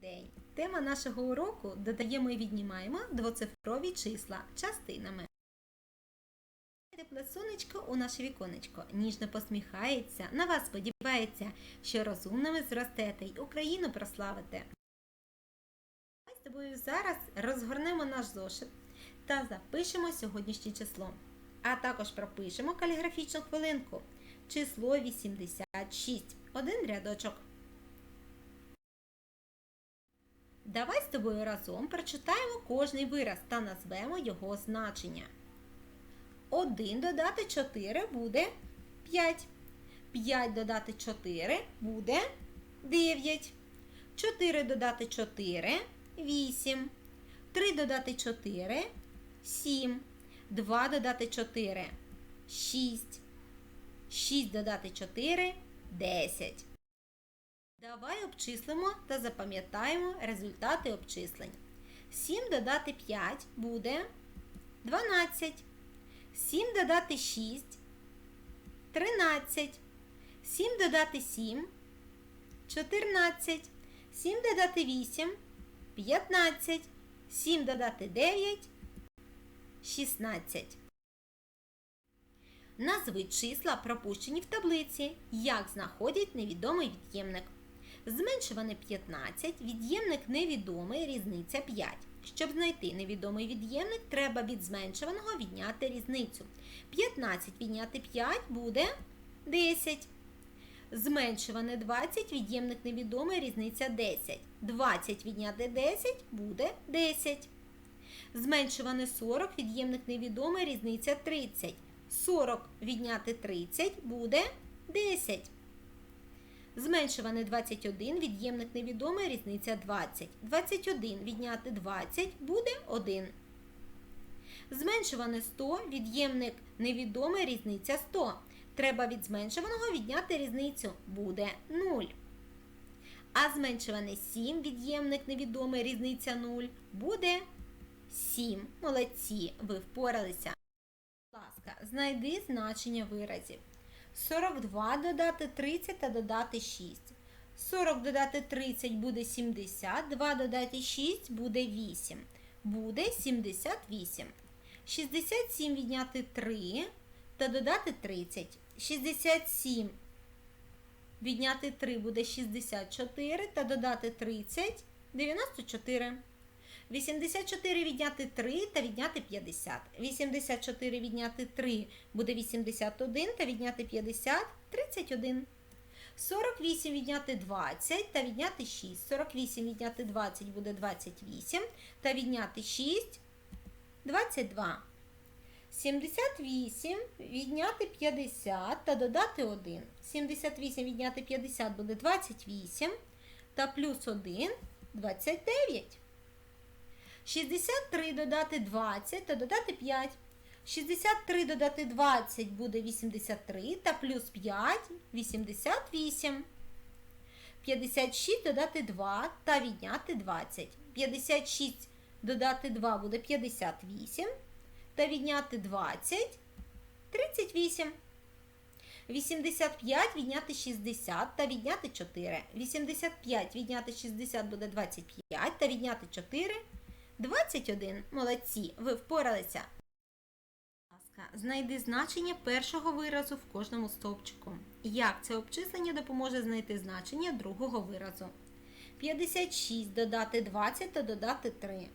день! Тема нашого уроку додаємо і віднімаємо двоцифрові числа частинами. Тепле сонечко у наше віконечко ніжно посміхається, на вас сподівається, що розумними зростете й Україну прославите. Ми з тобою зараз розгорнемо наш зошит та запишемо сьогоднішнє число. А також пропишемо каліграфічну хвилинку. Число 86. Один рядочок. Давай з тобою разом прочитаємо кожний вираз та назвемо його значення. 1 додати 4 буде 5. 5 додати 4 буде 9. 4 додати 4 8. 3 додати 4 7. 2 додати 4 6. 6 додати 4 10. Давай обчислимо та запам'ятаємо результати обчислень. 7 додати 5 буде 12. 7 додати 6 13. 7 додати 7 14. 7 додати 8 15. 7 додати 9 16. Назви числа пропущені в таблиці. Як знаходять невідомий від'ємник. Зменшуване 15, від'ємник невідомий, різниця 5. Щоб знайти невідомий від'ємник, треба від зменшуваного відняти різницю. 15 відняти 5 буде 10. Зменшуване 20, від'ємник невідомий, різниця 10. 20 відняти 10 буде 10. Зменшуване 40, від'ємник невідомий, різниця 30. 40 відняти 30 буде 10. Зменшуване 21, від'ємник невідомий, різниця 20. 21 відняти 20 буде 1. Зменшуване 100, від'ємник невідомий, різниця 100. Треба від зменшуваного відняти різницю. Буде 0. А зменшуване 7, від'ємник невідомий, різниця 0, буде 7. Молодці, ви впоралися. Будь ласка, знайди значення виразів. 42 додати 30 та додати 6. 40 додати 30 буде 70, 2 додати 6 буде 8. Буде 78. 67 відняти 3 та додати 30. 67 відняти 3 буде 64 та додати 30 94. 84 відняти 3 та відняти 50. 84 відняти 3 буде 81 та відняти 50 31. 48 відняти 20 та відняти 6. 48 відняти 20 буде 28 та відняти 6 22. 78 відняти 50 та додати 1. 78 відняти 50 буде 28 та плюс 1 29. 63 додати 20 та додати 5. 63 додати 20 буде 83 та плюс 5 88. 56 додати 2 та відняти 20. 56 додати 2 буде 58 та відняти 20 38. 85 відняти 60 та відняти 4. 85 відняти 60 буде 25 та відняти 4 21. Молодці, ви впоралися. Знайди значення першого виразу в кожному стовпчику. Як це обчислення допоможе знайти значення другого виразу? 56 додати 20 та додати 3.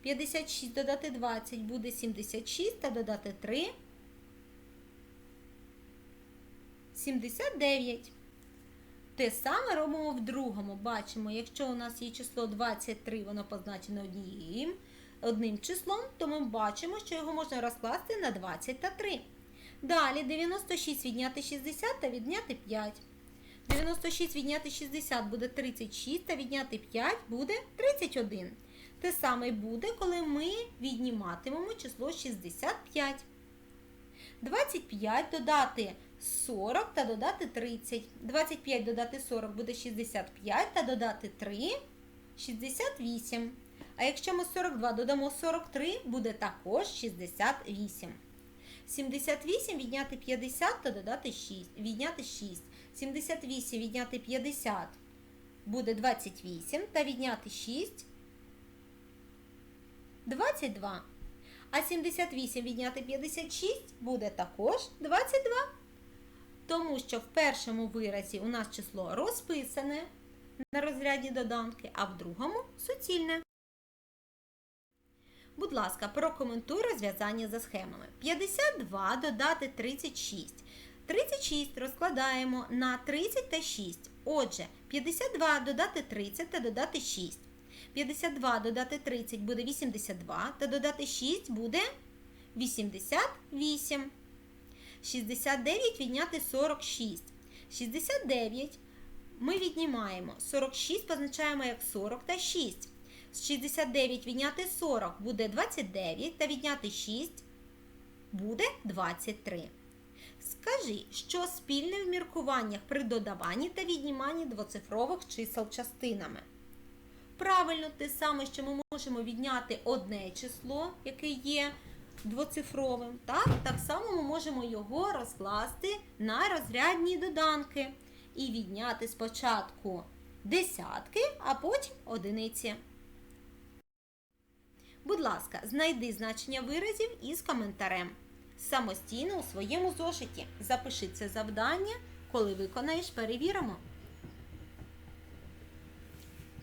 56 додати 20 буде 76 та додати 3 79. Те саме робимо в другому. Бачимо, якщо у нас є число 23, воно позначено однією, одним числом, то ми бачимо, що його можна розкласти на 20 та 3. Далі 96 відняти 60 та відняти 5. 96 відняти 60 буде 36 та відняти 5 буде 31. Те саме буде, коли ми відніматимемо число 65. 25 додати 40 та додати 30. 25 додати 40 буде 65 та додати 3 68. А якщо ми 42 додамо 43, буде також 68. 78 відняти 50 та додати 6. Відняти 6. 78 відняти 50 буде 28 та відняти 6 22. А 78 відняти 56 буде також 22. Тому що в першому виразі у нас число розписане на розряді доданки, а в другому суцільне. Будь ласка, прокоментуй розв'язання за схемами. 52 додати 36. 36 розкладаємо на 30 та 6. Отже, 52 додати 30 та додати 6. 52 додати 30 буде 82, та додати 6 буде 88. 69 відняти 46. 69 ми віднімаємо. 46 позначаємо як 40 та 6. З 69 відняти 40 буде 29, та відняти 6 буде 23. Скажи, що спільне в міркуваннях при додаванні та відніманні двоцифрових чисел частинами. Правильно, те саме, що ми можемо відняти одне число, яке є двоцифровим. Так, так само ми можемо його розкласти на розрядні доданки і відняти спочатку десятки, а потім одиниці. Будь ласка, знайди значення виразів із коментарем. Самостійно у своєму зошиті. Запиши це завдання, коли виконаєш, перевіримо.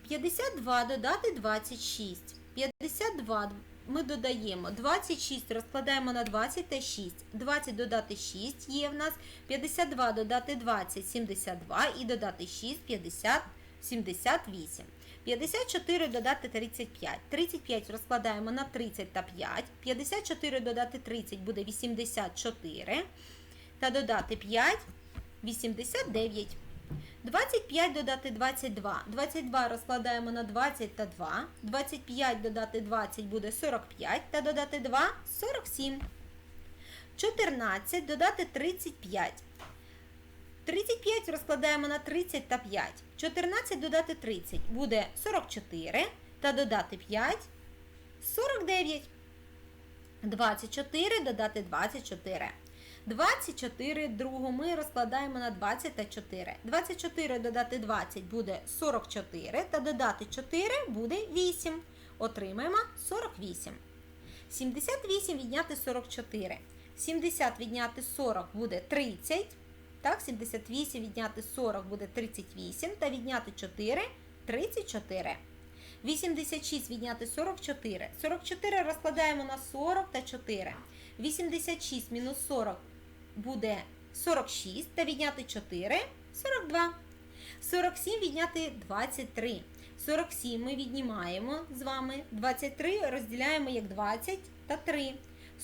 52 додати 26. 52 ми додаємо 26, розкладаємо на 20 та 6. 20 додати 6 є в нас. 52 додати 20 72 і додати 6 50 78. 54 додати 35. 35 розкладаємо на 30 та 5. 54 додати 30 буде 84. Та додати 5 89. 25 додати 22. 22 розкладаємо на 20 та 2. 25 додати 20 буде 45. Та додати 2 47. 14 додати 35. 35 розкладаємо на 30 та 5. 14 додати 30 буде 44. Та додати 5 49. 24 додати 24. 24 другу ми розкладаємо на 20 та 4. 24 додати 20 буде 44, та додати 4 буде 8. Отримаємо 48. 78 відняти 44. 70 відняти 40 буде 30. Так, 78 відняти 40 буде 38, та відняти 4 34. 86 відняти 44. 44 розкладаємо на 40 та 4. 86 мінус 40 буде 46 та відняти 4 42. 47 відняти 23. 47 ми віднімаємо з вами. 23 розділяємо як 20 та 3.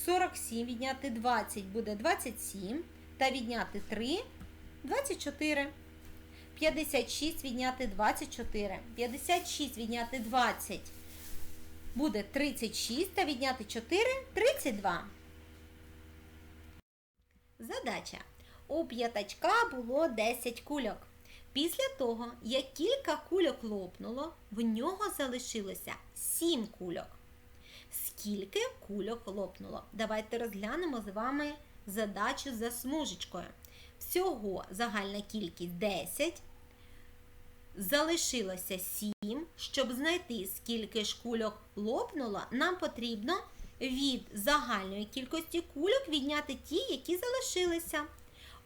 47 відняти 20 буде 27. Та відняти 3 24. 56 відняти 24. 56 відняти 20 буде 36 та відняти 4 32. Задача. У п'ятачка було 10 кульок. Після того, як кілька кульок лопнуло, в нього залишилося 7 кульок. Скільки кульок лопнуло? Давайте розглянемо з вами задачу за смужечкою. Всього загальна кількість 10. Залишилося 7. Щоб знайти, скільки ж кульок лопнуло, нам потрібно від загальної кількості кульок відняти ті, які залишилися.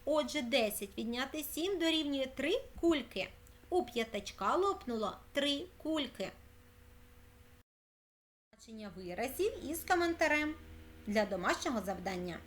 Отже, 10 відняти 7 дорівнює 3 кульки. У п'ятачка лопнуло 3 кульки. Значення виразів із коментарем для домашнього завдання.